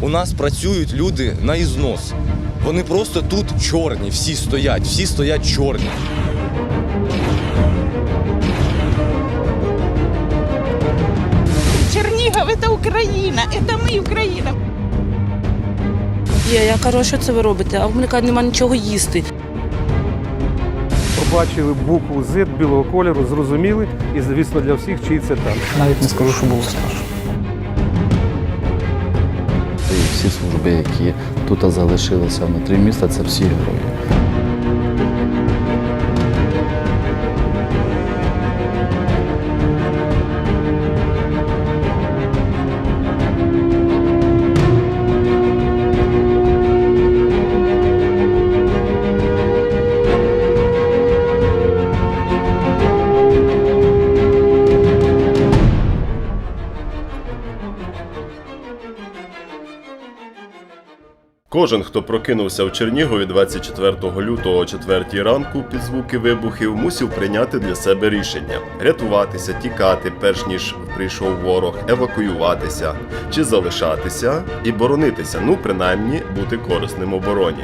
У нас працюють люди на ізнос. Вони просто тут чорні, всі стоять, всі стоять чорні. Чернигов – это Украина, это мы Украина. Є, я кажу, що це ви робите? А в мене кажуть, нема нічого їсти. Побачили букву Z білого кольору, зрозуміли, і звісно для всіх, чий це танк. Навіть не скажу, що було страшно. Всі служби, які тут залишилися внутрі міста, це всі герої. Кожен, хто прокинувся в Чернігові 24 лютого о 4 ранку під звуки вибухів, мусив прийняти для себе рішення: рятуватися, тікати, перш ніж прийшов ворог, евакуюватися чи залишатися і боронитися, ну принаймні бути корисним обороні.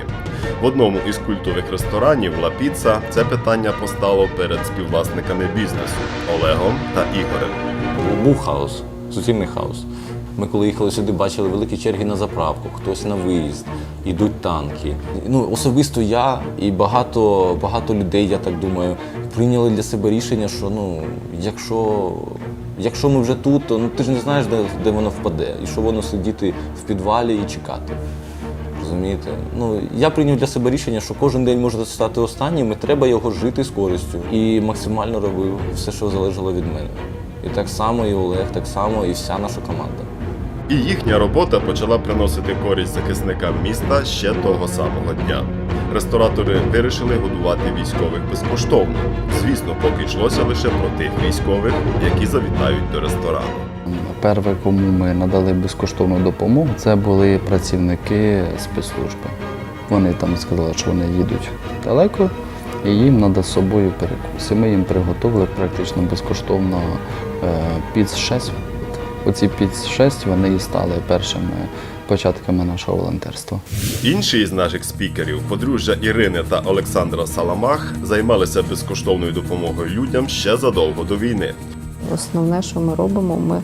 В одному із культових ресторанів Ла Піца це питання постало перед співвласниками бізнесу Олегом та Ігорем. Був хаос, суцільний хаос. Ми коли їхали сюди, бачили великі черги на заправку, хтось на виїзд, йдуть танки. Ну, особисто я і багато, багато людей, я так думаю, прийняли для себе рішення, що ну, якщо, якщо ми вже тут, то ну, ти ж не знаєш, де, де воно впаде, і що воно сидіти в підвалі і чекати. Розумієте? Ну, я прийняв для себе рішення, що кожен день може стати останнім, і треба його жити з користю. І максимально робив все, що залежало від мене. І так само і Олег, так само і вся наша команда. І їхня робота почала приносити користь захисникам міста ще того самого дня. Ресторатори вирішили годувати військових безкоштовно. Звісно, поки йшлося лише про тих військових, які завітають до ресторану. Перше, кому ми надали безкоштовну допомогу, це були працівники спецслужби. Вони там сказали, що вони їдуть далеко, і їм треба з собою перекус. І ми їм приготували практично безкоштовно е, піц-6. Оці піц-6 вони і стали першими початками нашого волонтерства. Інші із наших спікерів, подружжя Ірини та Олександра Саламах, займалися безкоштовною допомогою людям ще задовго до війни. Основне, що ми робимо, ми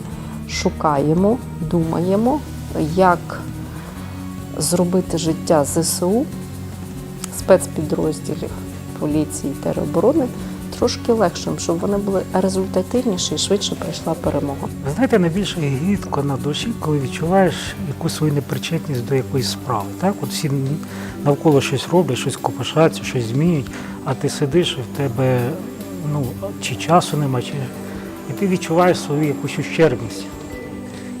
шукаємо, думаємо, як зробити життя ЗСУ, спецпідрозділів поліції та тероборони трошки легшим, щоб вони були результативніші і швидше прийшла перемога. Ви знаєте, найбільше гідко на душі, коли відчуваєш якусь свою непричетність до якоїсь справи. Так, от всі навколо щось роблять, щось копошаться, щось змінюють, а ти сидиш і в тебе ну, чи часу нема, чи і ти відчуваєш свою якусь ущербність.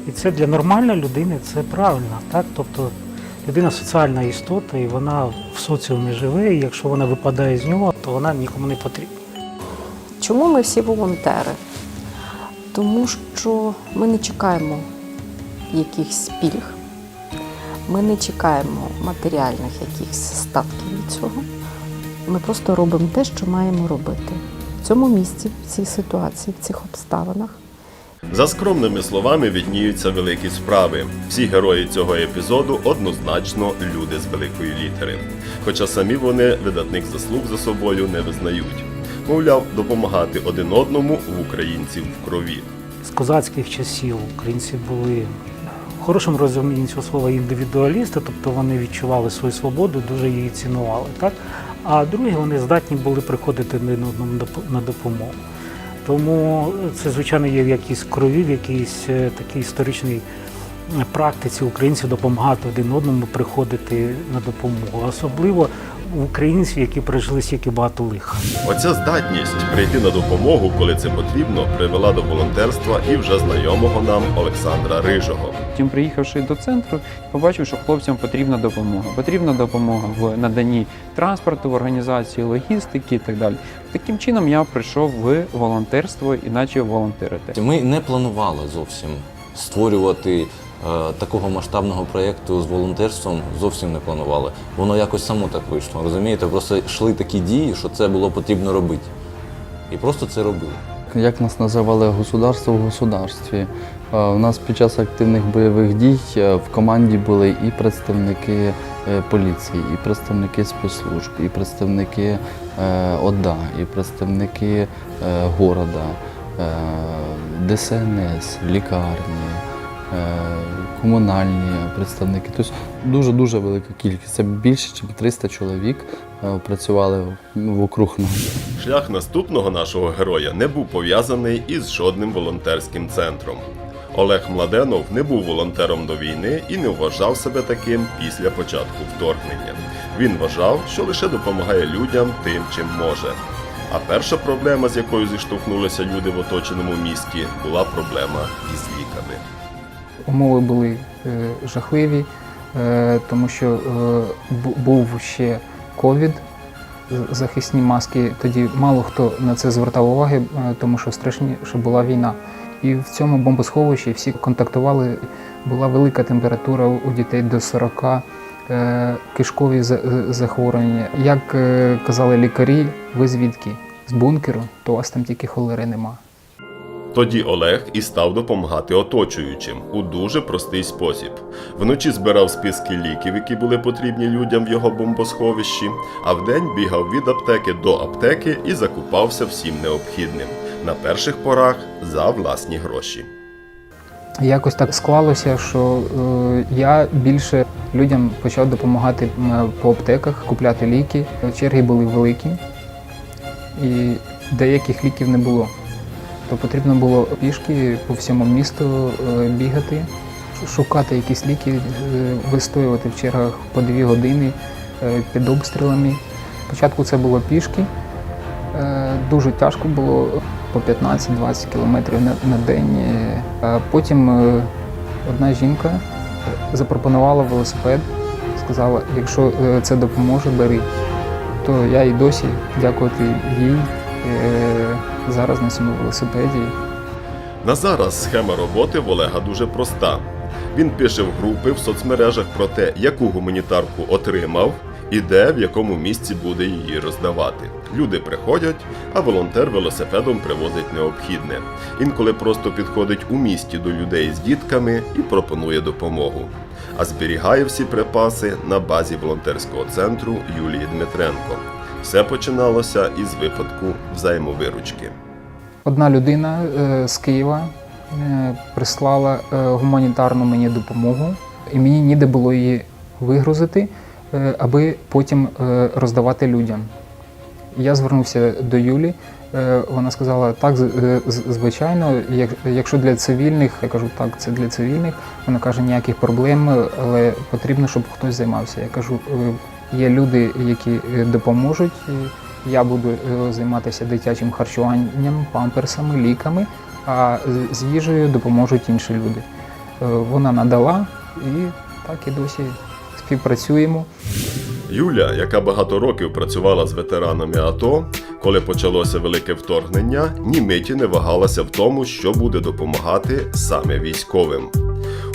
І це для нормальної людини це правильно. Так? Тобто людина соціальна істота, і вона в соціумі живе, і якщо вона випадає з нього, то вона нікому не потрібна. Чому ми всі волонтери? Тому що ми не чекаємо якихось пільг, ми не чекаємо матеріальних якихось статків від цього. Ми просто робимо те, що маємо робити в цьому місці, в цій ситуації, в цих обставинах. За скромними словами відніються великі справи. Всі герої цього епізоду однозначно люди з великої літери. Хоча самі вони видатних заслуг за собою не визнають. Мовляв, допомагати один одному в українців в крові. з козацьких часів українці були в хорошому розумінні цього слова індивідуалісти, тобто вони відчували свою свободу, дуже її цінували. Так? А другі вони здатні були приходити один одному на допомогу. Тому це, звичайно, є в якійсь крові, в якійсь е, такій історичній е, практиці українців допомагати один одному приходити на допомогу, особливо українців, які пережили стільки багато лиха. Оця здатність прийти на допомогу, коли це потрібно, привела до волонтерства і вже знайомого нам Олександра Рижого. Потім, приїхавши до центру, побачив, що хлопцям потрібна допомога. Потрібна допомога в наданні транспорту, в організації логістики і так далі. Таким чином я прийшов в волонтерство і почав волонтерити. Ми не планували зовсім створювати такого масштабного проєкту з волонтерством. Зовсім не планували. Воно якось само так вийшло. Розумієте, просто йшли такі дії, що це було потрібно робити. І просто це робили. як нас називали государство в государстві. Е, У нас під час активних бойових дій е, в команді були і представники е, поліції, і представники спецслужб, і представники е, ОДА, і представники е, города, е, ДСНС, лікарні, е, комунальні представники. Тобто дуже-дуже велика кількість. Це більше, ніж 300 чоловік е, працювали вокруг нас. Шлях наступного нашого героя не був пов'язаний із жодним волонтерським центром. Олег Младенов не був волонтером до війни і не вважав себе таким після початку вторгнення. Він вважав, що лише допомагає людям тим, чим може. А перша проблема, з якою зіштовхнулися люди в оточеному місті, була проблема із ліками. Умови були е, жахливі, е, тому що е, був ще ковід, захисні маски. Тоді мало хто на це звертав уваги, тому що страшніше була війна. І в цьому бомбосховищі всі контактували. Була велика температура у дітей до 40, е, кишкові захворювання. Як казали лікарі, ви звідки? З бункеру, то у вас там тільки холери нема. Тоді Олег і став допомагати оточуючим у дуже простий спосіб. Вночі збирав списки ліків, які були потрібні людям в його бомбосховищі, а вдень бігав від аптеки до аптеки і закупався всім необхідним. На перших порах за власні гроші. Якось так склалося, що е, я більше людям почав допомагати м, по аптеках, купляти ліки. Черги були великі, і деяких ліків не було. То потрібно було пішки по всьому місту е, бігати, шукати якісь ліки, е, вистоювати в чергах по дві години е, під обстрілами. Спочатку це було пішки. Дуже тяжко було по 15-20 кілометрів на, день. Потім одна жінка запропонувала велосипед, сказала, якщо це допоможе, бери. То я і досі, дякувати їй, зараз на цьому велосипеді. На зараз схема роботи в Олега дуже проста. Він пише в групи в соцмережах про те, яку гуманітарку отримав і де в якому місці буде її роздавати. Люди приходять, а волонтер велосипедом привозить необхідне. Інколи просто підходить у місті до людей з дітками і пропонує допомогу. А зберігає всі припаси на базі волонтерського центру Юлії Дмитренко. Все починалося із випадку взаємовиручки. Одна людина е, з Києва е, прислала е, гуманітарну мені допомогу, і мені ніде було її вигрузити, аби потім роздавати людям. Я звернувся до Юлі. Вона сказала, так, звичайно, якщо для цивільних, я кажу, так, це для цивільних. Вона каже, ніяких проблем, але потрібно, щоб хтось займався. Я кажу, «Е, є люди, які е, допоможуть. Я буду е, займатися дитячим харчуванням, памперсами, ліками, а з- їжею допоможуть інші люди. Е, Вона надала і так і досі співпрацюємо. Юля, яка багато років працювала з ветеранами АТО, коли почалося велике вторгнення, ні миті не вагалася в тому, що буде допомагати саме військовим.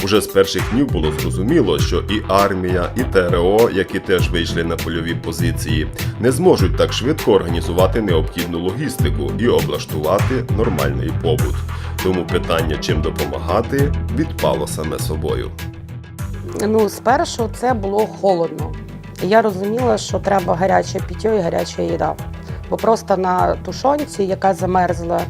Уже з перших днів було зрозуміло, що і армія, і ТРО, які теж вийшли на польові позиції, не зможуть так швидко організувати необхідну логістику і облаштувати нормальний побут. Тому питання, чим допомагати, відпало саме собою. Ну, спершу це було холодно. Я розуміла, що треба гаряче пиття і гаряча їда. Бо просто на тушонці, яка замерзла,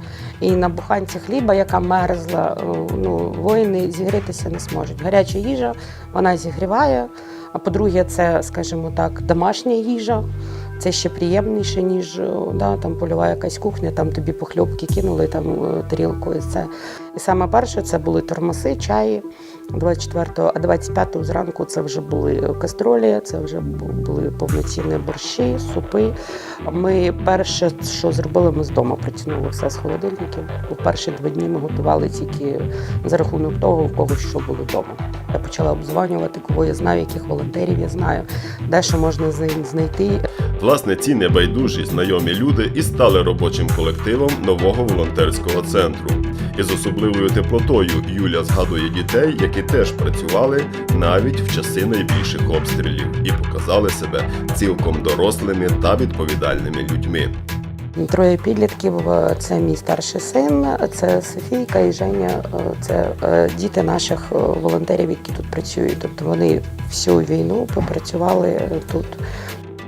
і на буханці хліба, яка мерзла, е, ну, воїни зігрітися не зможуть. Гаряча їжа вона зігріває. А по-друге, це, скажімо так, домашня їжа. Це ще приємніше, ніж е, да, там польова якась кухня, там тобі похльопки кинули там е, тарілку і це. І саме перше це були тормози, чаї 24-го, а 25-го зранку це вже були кастролі, це вже були повноцінні борщі, супи. Ми перше, що зробили, ми з дому притягнули все з холодильників. У перші два дні ми готували тільки за рахунок того, в кого що було вдома. Я почала обзванювати, кого я знаю, яких волонтерів я знаю, де що можна знай- знайти. Власне, ці небайдужі знайомі люди і стали робочим колективом нового волонтерського центру. Із особливою теплотою Юля згадує дітей, які теж працювали навіть в часи найбільших обстрілів і показали себе цілком дорослими та відповідальними людьми. Троє підлітків е, це мій старший син, це Софійка і Женя. е, Це е, діти наших волонтерів, які тут працюють. Тобто вони всю війну попрацювали тут.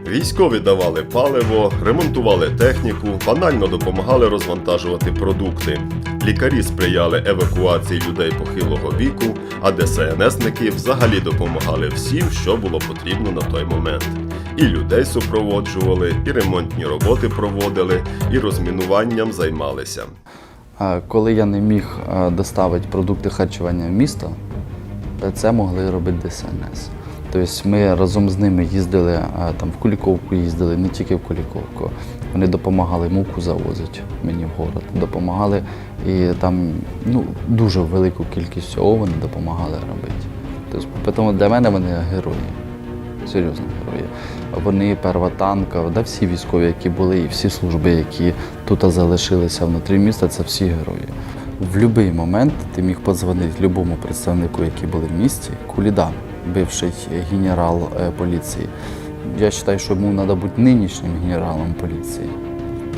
Військові давали паливо, ремонтували техніку, банально допомагали розвантажувати продукти. Лікарі сприяли евакуації людей похилого віку, а ДСНСники взагалі допомагали всім, що було потрібно на той момент. І людей супроводжували, і ремонтні роботи проводили, і розмінуванням займалися. Коли я не міг е, доставити продукти харчування в місто, це могли робити ДСНС. Тобто ми разом з ними їздили е, там в Куліковку, їздили не тільки в Куліковку. Вони допомагали муку завозити мені в город, допомагали і там ну, дуже велику кількість всього вони допомагали робити. Тобто, тому для мене вони герої. Серйозно герої. Вони перва танка, да всі військові, які були, і всі служби, які тут залишилися внутрі міста, це всі герої. В будь-який момент ти міг подзвонити любому представнику, який були в місті. Кулідан, бивший генерал е, поліції. Я вважаю, що йому треба бути нинішнім генералом поліції.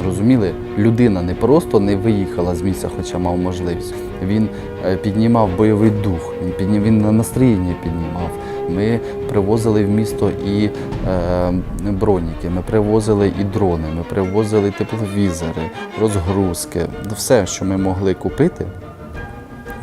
Розуміли, людина не просто не виїхала з місця, хоча мав можливість. Він е, піднімав бойовий дух, він піднім, він на настроєння піднімав. Ми привозили в місто і е, броніки, ми привозили і дрони, ми привозили тепловізори, розгрузки. Все, що ми могли купити,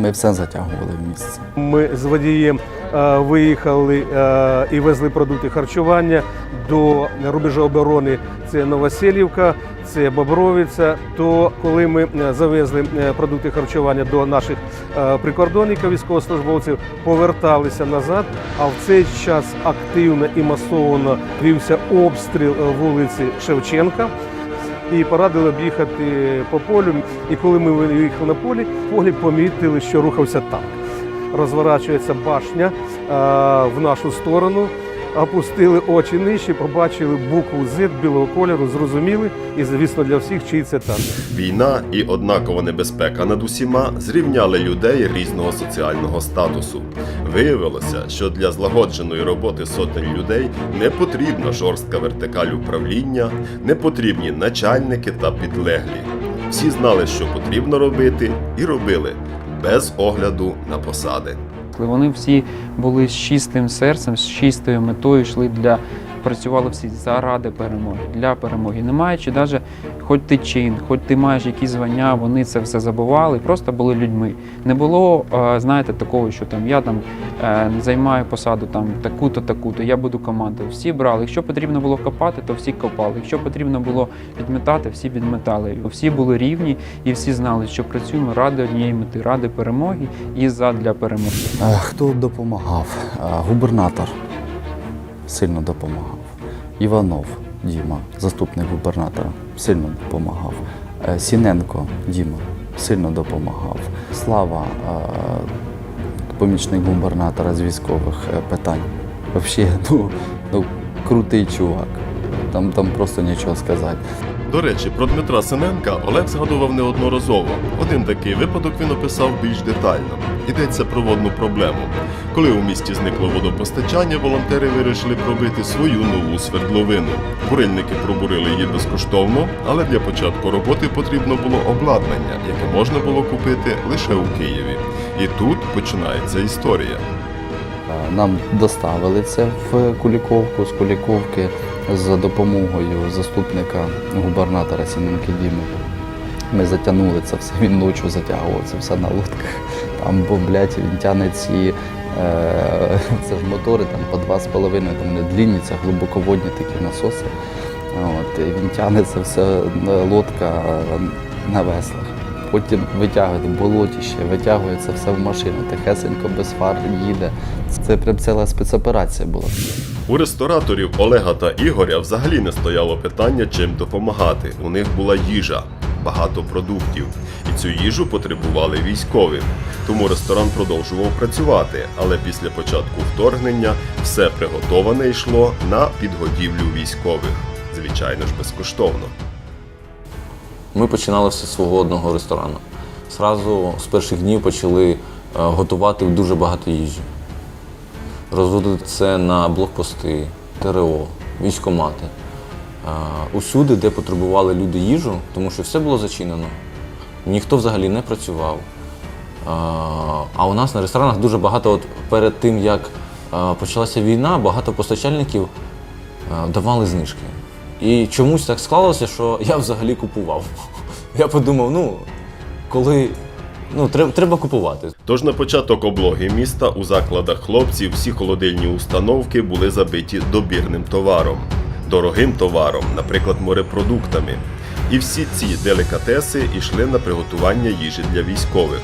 ми все затягували в місце. Ми з водієм е, виїхали е, і везли продукти харчування до рубежа оборони. Це Новоселівка, це Бобровиця. То коли ми е, завезли продукти харчування до наших прикордонників, військовослужбовців, поверталися назад. А в цей час активно і масово вівся обстріл вулиці Шевченка. І порадили об'їхати по полю. І коли ми виїхали на полі, полі помітили, що рухався танк. Розворачується башня е, в нашу сторону. Опустили очі нижче, побачили букву Z білого кольору, зрозуміли, і звісно для всіх, чий це танк. Війна і однакова небезпека над усіма зрівняли людей різного соціального статусу. Виявилося, що для злагодженої роботи сотень людей не потрібна жорстка вертикаль управління, не потрібні начальники та підлеглі. Всі знали, що потрібно робити, і робили без огляду на посади. Вони всі були з чистим серцем, з чистою метою, йшли для працювали всі заради перемоги, для перемоги. Не маючи навіть хоч ти чин, хоч ти маєш якісь звання, вони це все забували, просто були людьми. Не було, е, знаєте, такого, що там я там е, займаю посаду там таку-то, таку-то, я буду командою. Всі брали. Якщо потрібно було копати, то всі копали. Якщо потрібно було підметати, всі підметали. Всі були рівні і всі знали, що працюємо ради однієї мети, ради перемоги і задля перемоги. Е, Хто допомагав? Губернатор сильно допомагав. Іванов Діма, заступник губернатора, сильно допомагав. Е, Сіненко Діма сильно допомагав. Слава, е, помічник губернатора з військових е, питань. Взагалі, ну, ну, крутий чувак. Там, там просто нічого сказати. До речі, про Дмитра Синенка Олег згадував неодноразово. Один такий випадок він описав більш детально. Йдеться про водну проблему. Коли у місті зникло водопостачання, волонтери вирішили пробити свою нову свердловину. Бурильники пробурили її безкоштовно, але для початку роботи потрібно було обладнання, яке можна було купити лише у Києві. І тут починається історія. Е, Нам доставили це в Куліковку з Куліковки за допомогою заступника губернатора Сіненки Діми. Ми затягнули це все, він ночі затягував це все на лодках. Там бомблять, він тягне ці е, це ж мотори там по 2,5, там вони длінні, це глибоководні такі насоси. От, і він тягне це все лодка на веслах. Потім витягує болотіще, витягує це все в машину, тихесенько без фар їде. Це прям ціла спецоперація була. У рестораторів Олега та Ігоря взагалі не стояло питання, чим допомагати. У них була їжа, багато продуктів, і цю їжу потребували військові. Тому ресторан продовжував працювати, але після початку вторгнення все приготоване йшло на підгодівлю військових. Звичайно ж, безкоштовно. Ми починали все з свого одного ресторану. Зразу з перших днів почали е, готувати дуже багато їжі. Розводити це на блокпости, ТРО, військомати. усюди, де потребували люди їжу, тому що все було зачинено. Ніхто взагалі не працював. А, А у нас на ресторанах дуже багато, от перед тим як почалася війна, багато постачальників давали знижки. І чомусь так склалося, що я взагалі купував. Я подумав, ну, коли ну, треба, треба купувати. Тож на початок облоги міста у закладах хлопців всі холодильні установки були забиті добірним товаром, дорогим товаром, наприклад, морепродуктами. І всі ці делікатеси йшли на приготування їжі для військових.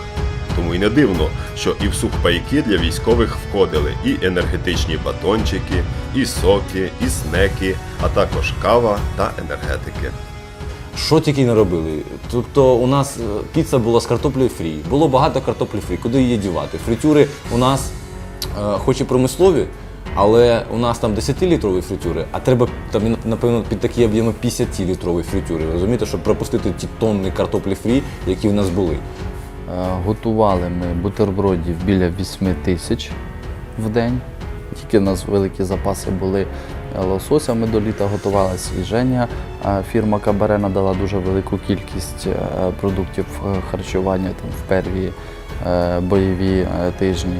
Тому й не дивно, що і в сухпайки для військових входили і енергетичні батончики, і соки, і снеки, а також кава та енергетики. Що тільки не робили. Тобто у нас е, піца була з картоплею фрі. Було багато картоплі фрі. Куди її дівати? Фритюри у нас е, хоч і промислові, але у нас там 10-літрові фритюри, а треба там, напевно, під такі об'єми 50-літрові фритюри. Розумієте, щоб пропустити ті тонни картоплі фрі, які в нас були. Е, Готували ми бутербродів біля 8 тисяч в день. Тільки в нас великі запаси були лосося. Ми до літа готували свіження. Е, Фірма Кабаре надала дуже велику кількість е, продуктів е, харчування там, в перві е, бойові е, тижні.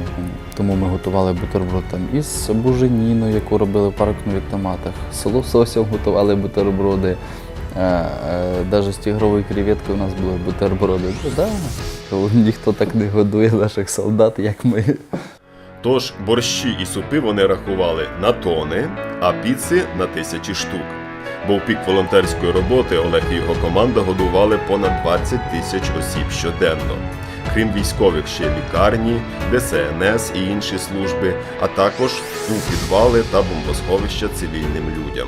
Тому ми готували бутерброд там із буженіну, яку робили в паркнових томатах. З лососем готували бутерброди. Навіть з тігрової креветки у нас були бутерброди. Ну, да. Ніхто так не годує наших солдат, як ми. Тож борщі і супи вони рахували на тони, а піци на тисячі штук. Бо в пік волонтерської роботи Олег і його команда годували понад 20 тисяч осіб щоденно. Крім військових, ще лікарні, ДСНС і інші служби, а також у підвали та бомбосховища цивільним людям.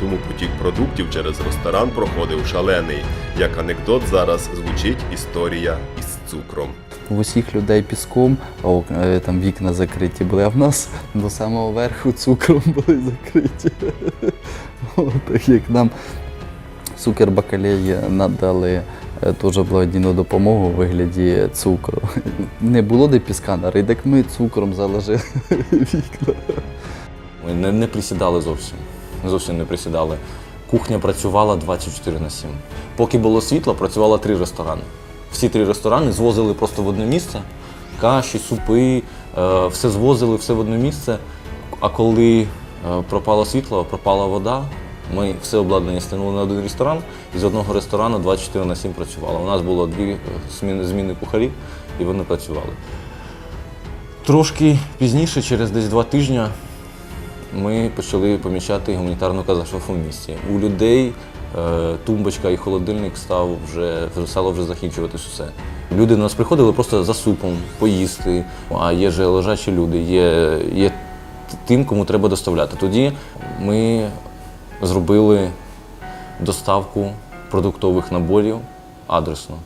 Тому потік продуктів через ресторан проходив шалений. Як анекдот зараз звучить історія із цукром. В усіх людей піском, а е, там вікна закриті були, а в нас до самого верху цукром були закриті. От, як нам цукер бакалеї надали теж благодійну допомогу у вигляді цукру. Не було де піска нарити, так ми цукром заложили вікна. Ми не, не присідали зовсім. Зовсім не присідали. Кухня працювала 24 на 7. Поки було світло, працювало три ресторани. Всі три ресторани звозили просто в одне місце. Каші, супи, е, все звозили, все в одне місце. А коли е, пропало світло, пропала вода, ми все обладнання стягнули на один ресторан, і з одного ресторану 24 на 7 працювало. У нас було дві е, зміни, кухарів, і вони працювали. Трошки пізніше, через десь два тижні, ми почали помічати гуманітарну катастрофу в місті. У людей е, тумбочка і холодильник став вже стало вже закінчуватись усе. Люди до нас приходили просто за супом, поїсти, а є же лежачі люди, є, є тим, кому треба доставляти. Тоді ми зробили доставку продуктових наборів адресно.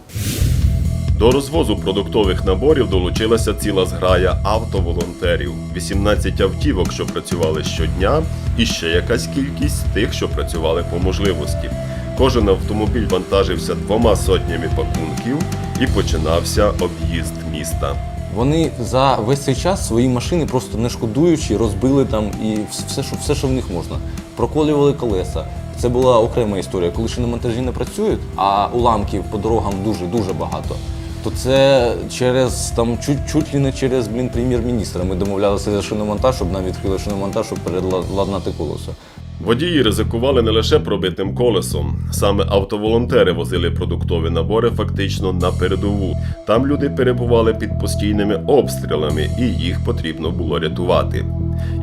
До розвозу продуктових наборів долучилася ціла зграя автоволонтерів, 18 автівок, що працювали щодня, і ще якась кількість тих, що працювали по можливості. Кожен автомобіль вантажився двома сотнями пакунків і починався об'їзд міста. Вони за весь цей час свої машини просто не шкодуючи, розбили там і все, що, все, що в них можна. Проколювали колеса. Це була окрема історія. Коли шиномонтажі не працюють, а уламків по дорогам дуже-дуже багато, то це через там чуть, чуть ли не через блін, прем'єр-міністра. Ми домовлялися за шиномонтаж, щоб нам відкрили шиномонтаж, щоб переладнати колесо. Водії ризикували не лише пробитим колесом. Саме автоволонтери возили продуктові набори фактично на передову. Там люди перебували під постійними обстрілами, і їх потрібно було рятувати.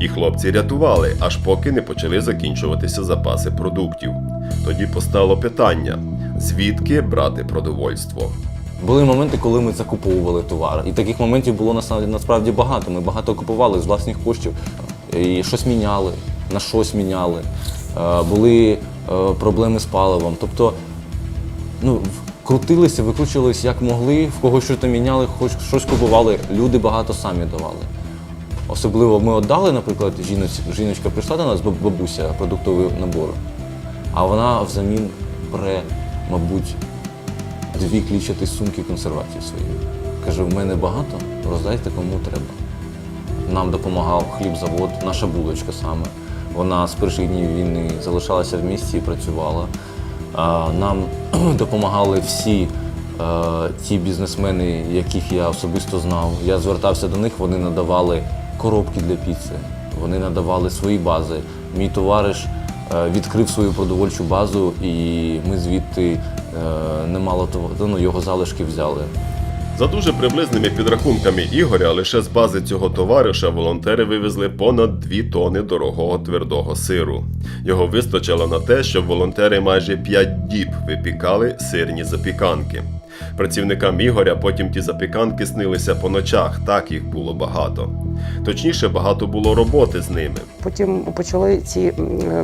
І хлопці рятували, аж поки не почали закінчуватися запаси продуктів. Тоді постало питання: звідки брати продовольство? Були моменти, коли ми закуповували товар. І таких моментів було насправді, багато. Ми багато купували з власних коштів і щось міняли, на щось міняли. Е, Були е, проблеми з паливом. Тобто, ну, крутилися, викручувалися як могли, в когось щось міняли, хоч щось купували. Люди багато самі давали. Особливо ми віддали, наприклад, жіночка прийшла до нас, бабуся, продуктовий набор, а вона взамін бере, мабуть, дві клічаті сумки консервації свої. Каже, в мене багато, роздайте кому треба. Нам допомагав хлібзавод, наша булочка саме. Вона з перших днів війни залишалася в місті і працювала. Нам допомагали всі е, ті бізнесмени, яких я особисто знав. Я звертався до них, вони надавали коробки для піци, вони надавали свої бази. Мій товариш е, відкрив свою продовольчу базу, і ми звідти немало того, ну, його залишки взяли. За дуже приблизними підрахунками Ігоря, лише з бази цього товариша волонтери вивезли понад 2 тони дорогого твердого сиру. Його вистачило на те, щоб волонтери майже 5 діб випікали сирні запіканки. Працівникам Ігоря потім ті запіканки снилися по ночах, так їх було багато. Точніше, багато було роботи з ними. Потім почали ці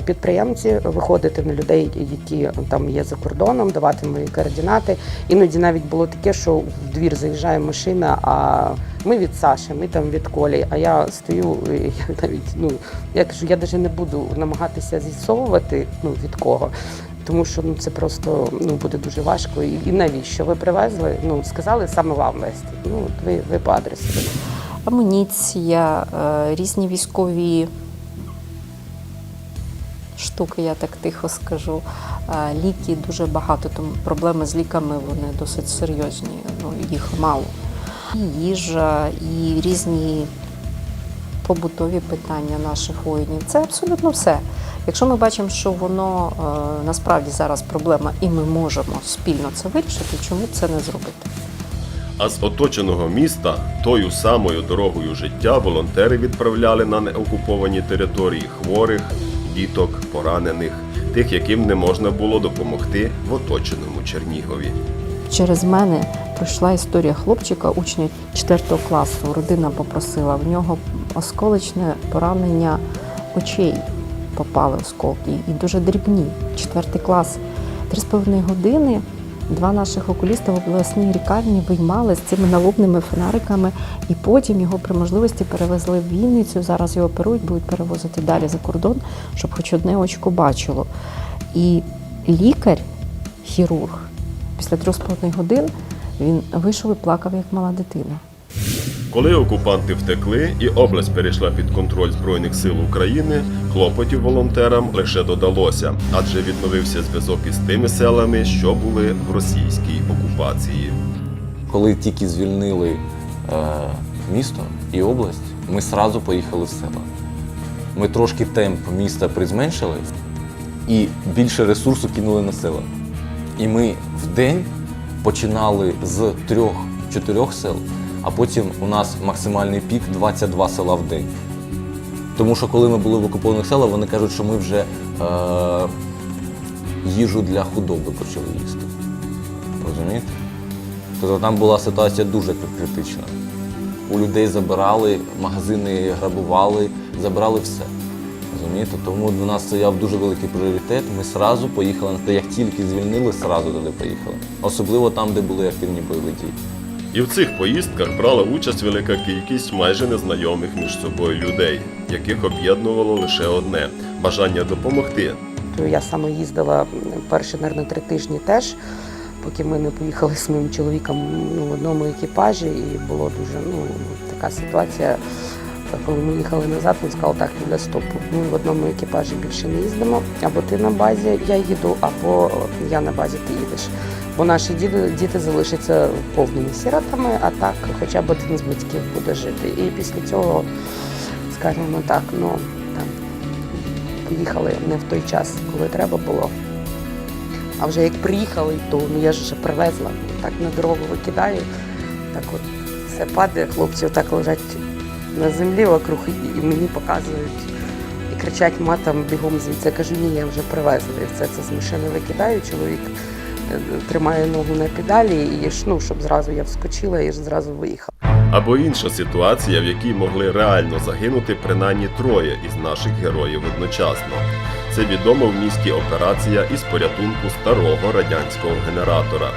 підприємці виходити на людей, які там є за кордоном, давати мої координати. Іноді навіть було таке, що в двір заїжджає машина, а ми від Саші, ми там від Колі. А я стою, я навіть ну я кажу, я навіть не буду намагатися з'ясовувати ну від кого. Тому що ну це просто ну буде дуже важко. І, і навіщо ви привезли? Ну сказали саме вам вести. Ну ви, ви по адресу. амуніція, е, різні військові штуки, я так тихо скажу. Е, Ліки дуже багато, тому проблеми з ліками вони досить серйозні, ну їх мало. І їжа, і різні побутові питання наших воїнів. Це абсолютно все. Якщо ми бачимо, що воно е, насправді зараз проблема, і ми можемо спільно це вирішити, чому це не зробити? А з оточеного міста тою самою дорогою життя волонтери відправляли на неокуповані території хворих, діток, поранених, тих, яким не можна було допомогти в оточеному Чернігові. Через мене пройшла історія хлопчика, учня 4 класу. Родина попросила в нього осколочне поранення очей. Попали осколки і дуже дрібні. Четвертий клас. Три з половиною години два наших окуліста в обласній лікарні виймали з цими налобними фонариками, і потім його при можливості перевезли в Вінницю. Зараз його оперують, будуть перевозити далі за кордон, щоб хоч одне очко бачило. І лікар, хірург, після трьох з половиною годин він вийшов і плакав, як мала дитина. Коли окупанти втекли і область перейшла під контроль Збройних сил України, клопотів волонтерам лише додалося, адже відновився зв'язок із тими селами, що були в російській окупації. Коли тільки звільнили е, місто і область, ми сразу поїхали в села. Ми трошки темп міста призменшили і більше ресурсу кинули на села. І ми в день починали з трьох-чотирьох сел, а потім у нас максимальний пік 22 села в день. Тому що коли ми були в окупованих селах, вони кажуть, що ми вже е, їжу для худоби почали їсти. Розумієте? Тобто там була ситуація дуже критична. У людей забирали, магазини грабували, забирали все. Розумієте? Тому до нас стояв дуже великий пріоритет. Ми сразу поїхали як тільки звільнили, сразу туди поїхали. Особливо там, де були активні бойові дії. І в цих поїздках брала участь велика кількість майже незнайомих між собою людей, яких об'єднувало лише одне бажання допомогти. Я саме їздила перші, мабуть, три тижні теж, поки ми не поїхали з моїм чоловіком ну, в одному екіпажі, і було дуже ну, така ситуація. Коли ми їхали назад, він сказав, так, для стопу. Ми в одному екіпажі більше не їздимо. Або ти на базі, я їду, або я на базі ти їдеш. Бо наші діти, діти залишаться повними сіротами, а так хоча б один з батьків буде жити. І після цього, скажімо так, ну там поїхали не в той час, коли треба було. А вже як приїхали, то ну я ж вже привезла. Так на дорогу викидаю, так от все падає, хлопці отак лежать на землі вокруг і- мені показують і кричать матом бігом звідси. Кажу, ні, я вже привезла. І все це з машини викидаю. Чоловік тримає ногу на педалі і ну, щоб зразу я вскочила і зразу виїхала. Або інша ситуація, в якій могли реально загинути принаймні троє із наших героїв одночасно. Це відомо в місті операція із порятунку старого радянського генератора.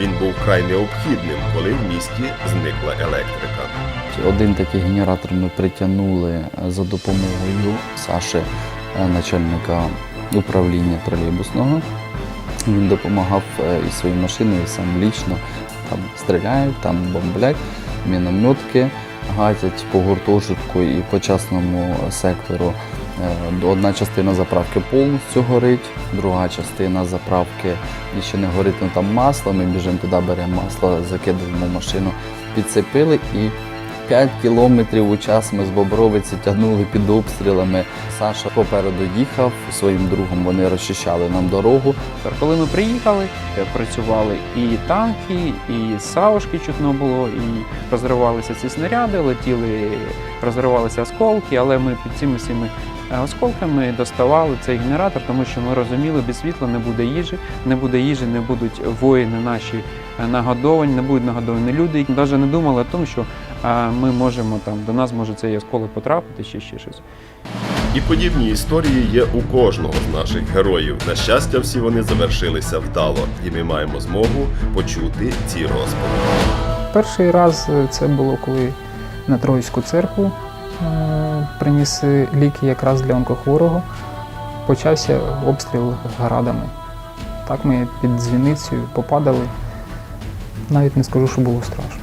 Він був край необхідним, коли в місті зникла електрика. Один такий генератор ми притягнули е, за допомогою Саші, е, начальника управління тролейбусного. Він допомагав е, із своєю машиною сам лічно. Там стріляють, там бомблять, мінометки, гатять по гуртожитку і по частному сектору. Е, Одна частина заправки повністю горить, друга частина заправки і ще не горить ну, там масло. Ми біжимо туди, беремо масло, закидуємо машину, підцепили і 5 кілометрів у час ми з Бобровиці тягнули під обстрілами. Саша попереду їхав своїм другом, вони розчищали нам дорогу. Коли ми приїхали, е, працювали і танки, і саушки чутно було, і розривалися ці снаряди, летіли, розривалися осколки, але ми під цими всіми е, осколками доставали цей генератор, тому що ми розуміли, без світла не буде їжі, не буде їжі, не будуть воїни наші е, нагодовані, не будуть нагодовані люди. навіть не думали о тому, що ми можемо там до нас може цей осколок потрапити, чи ще щось. І подібні історії є у кожного з наших героїв. На щастя, всі вони завершилися вдало, і ми маємо змогу почути ці розповіді. Перший раз е, це було коли на Троїцьку церкву е, приніс е, ліки якраз для онкохворого. Почався обстріл градами. Так ми під дзвіницею попадали. Навіть не скажу, що було страшно.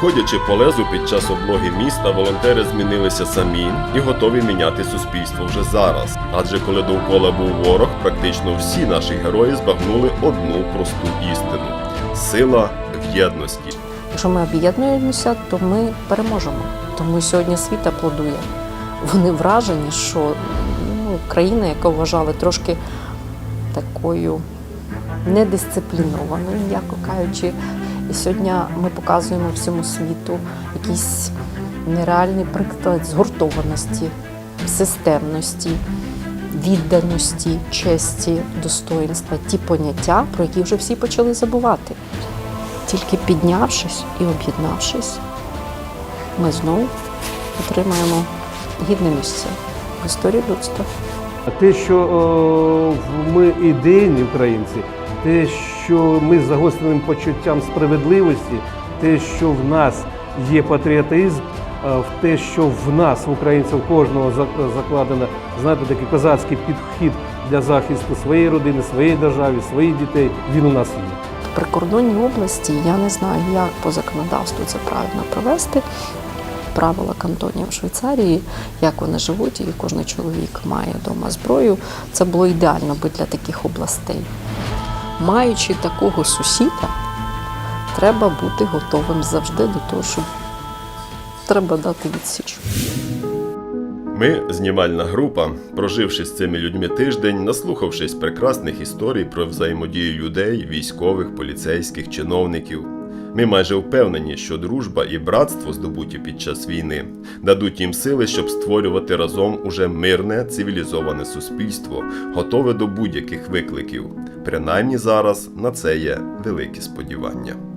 Ходячи по лезу під час облоги міста, волонтери змінилися самі і готові міняти суспільство вже зараз. Адже коли довкола був ворог, практично всі наші герої збагнули одну просту істину: сила в єдності. Якщо ми об'єднуємося, то ми переможемо. Тому сьогодні світ аплодує. Вони вражені, що ну, країна, яку вважали трошки такою недисциплінованою, м'яко кажучи. І сьогодні ми показуємо всьому світу якийсь нереальний приклад згуртованості, системності, відданості, честі, достоїнства, ті поняття, про які вже всі почали забувати. Тільки піднявшись і об'єднавшись, ми знову отримаємо гідне місце в історії людства. Те, що е, ми ідейні українці, те, що ми з загостреним почуттям справедливості, те, що в нас є патріотизм, е, в те, що в нас, в українців, кожного закладено, знаєте, такий козацький підхід для захисту своєї родини, своєї держави, своїх дітей, він у нас є. В прикордонній області я не знаю, як по законодавству це правильно провести. Правила кантонів Швейцарії, як вони живуть, і кожен чоловік має вдома зброю. Це було ідеально би для таких областей. Маючи такого сусіда, треба бути готовим завжди до того, що треба дати відсіч. Ми, знімальна група, проживши з цими людьми тиждень, наслухавшись прекрасних історій про взаємодію людей, військових, поліцейських, чиновників. Ми майже впевнені, що дружба і братство, здобуті під час війни, дадуть їм сили, щоб створювати разом уже мирне, цивілізоване суспільство, готове до будь-яких викликів. Принаймні зараз на це є великі сподівання.